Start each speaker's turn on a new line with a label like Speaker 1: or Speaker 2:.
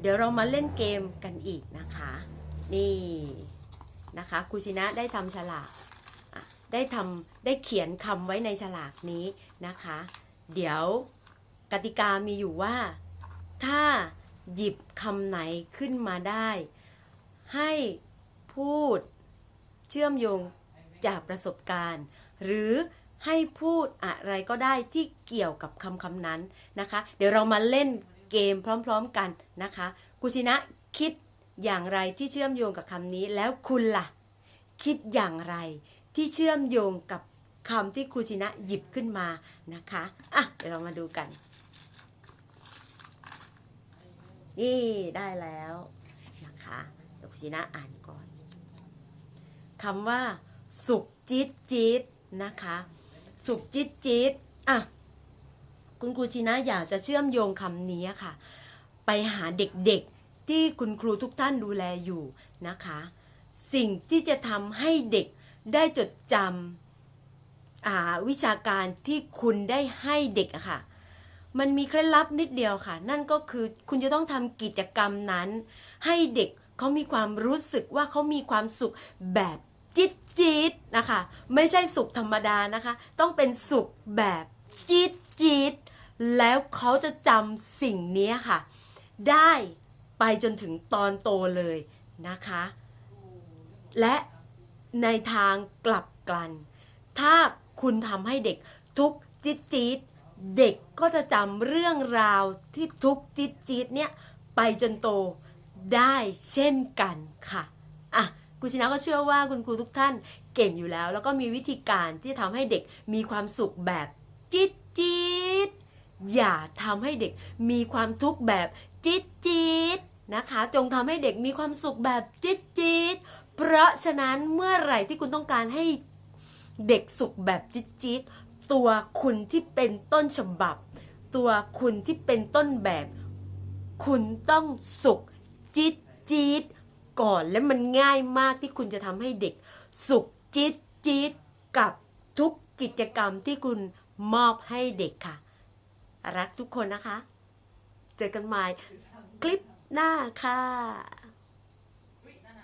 Speaker 1: เดี๋ยวเรามาเล่นเกมกันอีกนะคะ นี่นะคะครูชินะได้ทำฉลากได้ทำได้เขียนคำไว้ในฉลากนี้นะคะ เดี๋ยวกติกามีอยู่ว่า ถ้าหยิบคำไหนขึ้นมาได้ ให้พูดเชื่อมโยงจากประสบการณ์ หรือให้พูดอะไรก็ได้ที่เกี่ยวกับคำคำนั้นนะคะ เดี๋ยวเรามาเล่น เกมพร้อมๆกันนะคะกุชินะคิดอย่างไรที่เชื่อมโยงกับคำนี้แล้วคุณล่ะ คิดอย่างไรที่เชื่อมโยงกับคำที่ครูชินะหยิบขึ้นมานะคะอะเดี๋ยวเรามาดูกัน นี่ได้แล้วนะคะเดี๋ยวครูชินะอ่านก่อนคำว่า สุกจี๊ดจี๊ดนะคะ สุกจี๊ดจี๊ดอะ คุณครูชินะอยากจะเชื่อมโยงคำนี้ค่ะ ไปหาเด็กๆที่คุณครูทุกท่านดูแลอยู่นะคะ สิ่งที่จะทำให้เด็กได้จดจำวิชาการที่คุณได้ให้เด็กอะค่ะ มันมีเคล็ดลับนิดเดียวค่ะ นั่นก็คือคุณจะต้องทำกิจกรรมนั้น ให้เด็กเขามีความรู้สึกว่าเขามีความสุขแบบจิ๊ดจี๊ดนะคะ ไม่ใช่สุขธรรมดานะคะ ต้องเป็นสุขแบบจี๊ดจี๊ด แล้วเขาจะจำสิ่งนี้ค่ะ ได้ไปจนถึงตอนโตเลยนะคะ และในทางกลับกันถ้าคุณทำให้เด็กทุกจี๊ดจี๊ดเด็กก็จะจำเรื่องราวที่ทุกจี๊ดจี๊ดเนี่ยไปจนโตได้เช่นกันค่ะอะคุณชินะก็เชื่อว่าคุณครูทุกท่านเก่งอยู่แล้ว แล้วก็มีวิธีการที่ทำให้เด็กมีความสุขแบบจี๊ดจี๊ด อย่าทำให้เด็กมีความทุกข์แบบจี๊ดจี๊ดนะคะ จงทำให้เด็กมีความสุขแบบจี๊ดจี๊ดเพราะฉะนั้นเมื่อไหร่ที่คุณต้องการให้เด็กสุขแบบจิ๊ดจิ๊ดตัวคุณที่เป็นต้นฉบับ ตัวคุณที่เป็นต้นแบบ คุณต้องสุขจิ๊ดจิ๊ดก่อนและมันง่ายมากที่คุณจะทำให้เด็ก สุขจิ๊ดจิ๊ดกับทุกกิจกรรมที่คุณมอบให้เด็กค่ะ รักทุกคนนะคะ เจอกันใหม่คลิปหน้าค่ะ